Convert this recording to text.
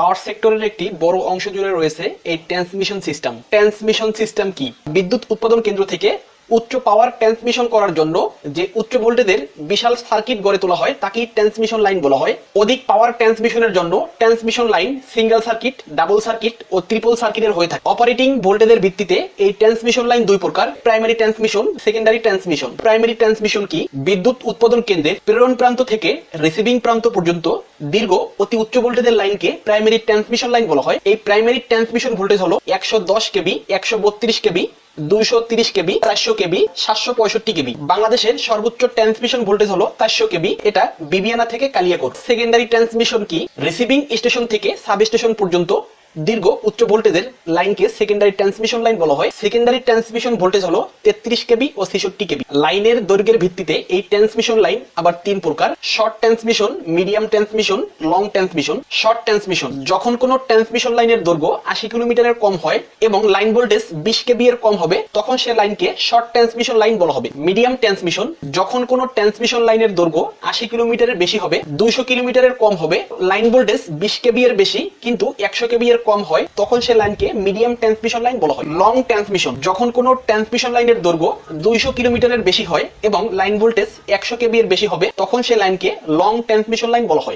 পাওয়ার সেক্টরের একটি বড় অংশ জুড়ে রয়েছে এই ট্রান্সমিশন সিস্টেম। ট্রান্সমিশন সিস্টেম কি? বিদ্যুৎ উৎপাদন কেন্দ্র থেকে উচ্চ পাওয়ার ট্রান্সমিশন করার জন্য যে উচ্চ ভোল্টেজের বিশাল সার্কিট গড়ে তোলা হয়, তাকেই ট্রান্সমিশন লাইন বলা হয়। অধিক পাওয়ার ট্রান্সমিশনের জন্য transmission line single circuit double circuit ও ট্রিপল সার্কিটের হয়ে থাকে। অপারেটিং ভোল্টেজের ভিত্তিতে এই ট্রান্সমিশন লাইন দুই প্রকার primary transmission secondary transmission primary transmission কি? বিদ্যুৎ উৎপাদন কেন্দ্রের প্রেরণ প্রান্ত থেকে রিসিভিং প্রান্ত পর্যন্ত দীর্ঘ অতি উচ্চ ভোল্টেজের লাইনকে প্রাইমারি ট্রান্সমিশন লাইন বলা হয়। এই প্রাইমারি ট্রান্সমিশন ভোল্টেজ হলো একশো দশ কেবি, একশো বত্রিশ কেবি দুইশো তিরিশ কেবি, চারশো কেবি, সাতশো পঁয়ষট্টি কেবি। বাংলাদেশের সর্বোচ্চ ট্রান্সমিশন ভোল্টেজ হলো চারশো কেবি, এটা বিবিয়ানা থেকে কালিয়াকোট। সেকেন্ডারি ট্রান্সমিশন কি? রিসিভিং স্টেশন থেকে সাব স্টেশন পর্যন্ত দীর্ঘ উচ্চ ভোল্টেজের লাইনকে সেকেন্ডারি ট্রান্সমিশন লাইন বলা হয়। সেকেন্ডারি ট্রান্সমিশন ভোল্টেজ হলো তেত্রিশ কেবি ও ছেষট্টি কেবি। লাইনের দৈর্ঘ্যের ভিত্তিতে এই ট্রান্সমিশন লাইন আবার তিন প্রকার। Short transmission medium transmission long transmission short transmission যখন কোনো ট্রান্সমিশন লাইনের দৈর্ঘ্য আশি কিলোমিটারের কম হয় এবং লাইন ভোল্টেজ বিশ কেবি এর কম হবে, তখন সে লাইনকে শর্ট ট্রান্সমিশন লাইন বলা হবে। মিডিয়াম ট্রান্সমিশন যখন কোনো ট্রান্সমিশন লাইনের দৈর্ঘ্য আশি কিলোমিটারের বেশি হবে, দুইশো কিলোমিটারের কম হবে লাইন ভোল্টেজ বিশ কেবি এর বেশি, কিন্তু একশো কেবি এর কম হয়, তখন সে লাইনকে মিডিয়াম ট্রান্সমিশন লাইন বলা হয়। লং ট্রান্সমিশন যখন কোনো ট্রান্সমিশন লাইনের দৈর্ঘ্য দুইশো কিলোমিটারের বেশি হয় এবং লাইন ভোল্টেজ একশো কেবি এর বেশি হবে, তখন সে লাইনকে লং ট্রান্সমিশন লাইন বলা হয়।